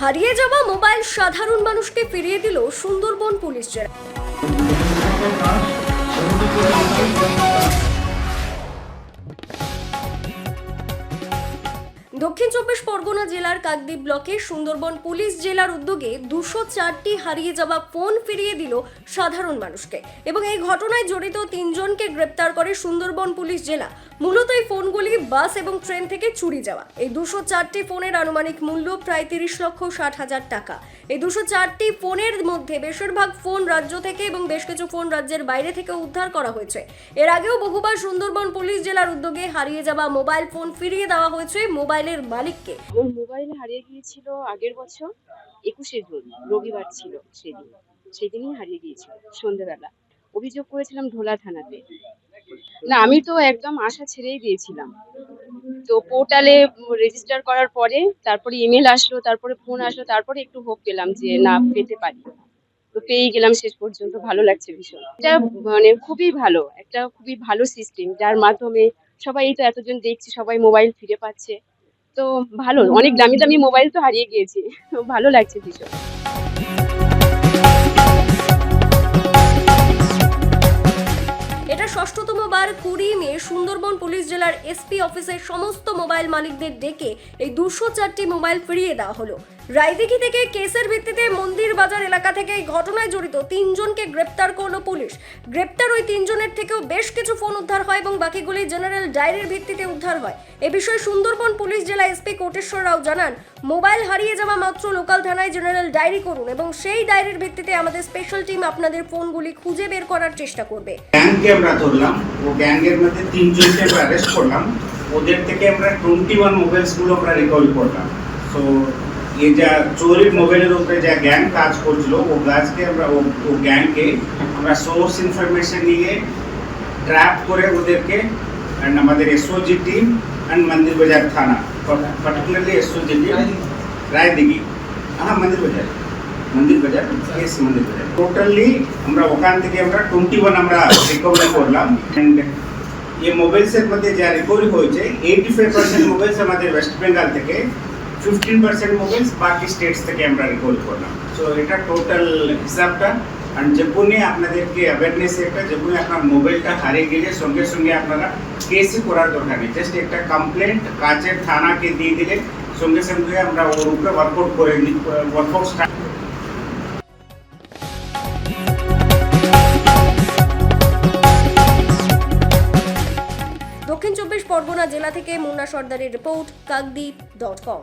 হারিয়ে যাওয়া মোবাইল সাধারণ মানুষকে ফিরিয়ে দিল সুন্দরবন পুলিশ জেলা। দক্ষিণ চব্বিশ পরগনা জেলার কাকদ্বীপ ব্লকে সুন্দরবন পুলিশ জেলার উদ্যোগে দুশো চারটি হারিয়ে যাওয়া ফোন ফিরিয়ে দিল সাধারণ মানুষকে। এবং এই ঘটনায় জড়িত তিনজনকে গ্রেপ্তার করে সুন্দরবন পুলিশ জেলা। মূলত এই ফোনগুলি বাস এবং ট্রেন থেকে চুরি যাওয়া। এই দুশো চারটি ফোনের আনুমানিক মূল্য প্রায় তিরিশ লক্ষ ষাট হাজার টাকা। এই দুশো চারটি ফোনের মধ্যে বেশিরভাগ ফোন রাজ্য থেকে এবং বেশ কিছু ফোন রাজ্যের বাইরে থেকে উদ্ধার করা হয়েছে। এর আগেও বহুবার সুন্দরবন পুলিশ জেলার উদ্যোগে হারিয়ে যাওয়া মোবাইল ফোন ফিরিয়ে দেওয়া হয়েছে। মোবাইলের মালিককে। আমার মোবাইল হারিয়ে গিয়েছিল আগের বছর একুশে জুন, রবিবার ছিল সেদিন। সেদিনই হারিয়ে গিয়েছিল, সন্ধেবেলা। অভিযোগ করেছিলাম ঢোলা থানাতে। না, আমি তো একদম আশা ছেড়েই দিয়েছিলাম। তো পোর্টালে রেজিস্টার করার পরে তারপরে ইমেল আসলো, তারপরে ফোন আসলো, তারপরে একটু হোপ পেলাম যে না, পেতে পারি। তো পেয়ে গেলাম শেষ পর্যন্ত, ভালো লাগছে ভীষণ। এটা মানে খুবই ভালো, একটা খুবই ভালো সিস্টেম যার মাধ্যমে সবাই তো এতজন দেখছি, সবাই মোবাইল ফিরে পাচ্ছে। তো ভালো অনেক দামি দামি মোবাইল তো হারিয়ে গিয়েছি। ভালো লাগছে ভীষণ। এটা ষষ্ঠতম বার কুড়ি মে সুন্দরবন পুলিশ জেলার এসপি অফিসের সমস্ত মোবাইল মালিকদের ডেকে এই দুশো চারটি মোবাইল ফিরিয়ে দেওয়া হলো। রায়দিঘি থেকে কেসের ভিত্তিতে মন্দির বাজার এলাকা থেকে এই ঘটনায় জড়িত তিনজনকে গ্রেপ্তার করল পুলিশ। গ্রেপ্তার ওই তিনজনের থেকেও বেশ কিছু ফোন উদ্ধার হয় এবং বাকিগুলি জেনারেল ডায়েরির ভিত্তিতে উদ্ধার হয়। এ বিষয়ে সুন্দরবন পুলিশ জেলা এসপি কোটেশ্বর রাও জানান, মোবাইল হারিয়ে যাওয়া মাত্র লোকাল থানায় জেনারেল ডায়েরি করুন এবং সেই ডায়েরির ভিত্তিতে আমাদের স্পেশাল টিম আপনাদের ফোনগুলি খুঁজে বের করার চেষ্টা করবে। আমরা ধরলাম, ও মধ্যে তিনজনকে অ্যারেস্ট করলাম। ওদের থেকে আমরা টোয়েন্টি ওয়ান মোবাইলসগুলো আমরা রিকভারি করলাম। সো এই যা চোরির মোবাইলের উপরে যা গ্যাং কাজ করছিল, ও গাছকে আমরা, ও ও গ্যাংকে আমরা সোর্স ইনফরমেশন নিয়ে ট্র্যাপ করে ওদেরকে অ্যান্ড আমাদের এসওজি টিম অ্যান্ড মন্দির বাজার থানা পার্টিকুলারলি এসওজি টিম রায়দিঘি। হ্যাঁ মন্দির বাজার মন্দির বাজার এস মন্দির বাজার টোটালি আমরা ওখান থেকে আমরা টোয়েন্টি ওয়ান আমরা রিকভারি করলাম অ্যান্ড এই মোবাইলসের মধ্যে যা রিকভারি হয়েছে এইটি ফাইভ পার্সেন্ট মোবাইলস আমাদের ওয়েস্ট বেঙ্গল থেকে ফিফটিন পার্সেন্ট মোবাইলস বাকি স্টেটস থেকে আমরা রিকভারি করলাম। সো এটা টোটাল হিসাবটা। আর যেগুলি আপনাদেরকে অ্যাওয়ারনেস একটা যেগুলি আপনার মোবাইলটা হারিয়ে গেলে সঙ্গে সঙ্গে আপনারা কেসই করার দরকার নেই। জাস্ট একটা কমপ্লেন্ট কাছের থানাকে দিয়ে দিলে সঙ্গে সঙ্গে আমরা ওর উপরে ওয়ার্কআউট করে ওয়ার্কআউট স্টার্ট দক্ষিণ চব্বিশ পরগনা জেলা থেকে মুন্না সর্দারের রিপোর্ট, কাকদ্বীপ ডট কম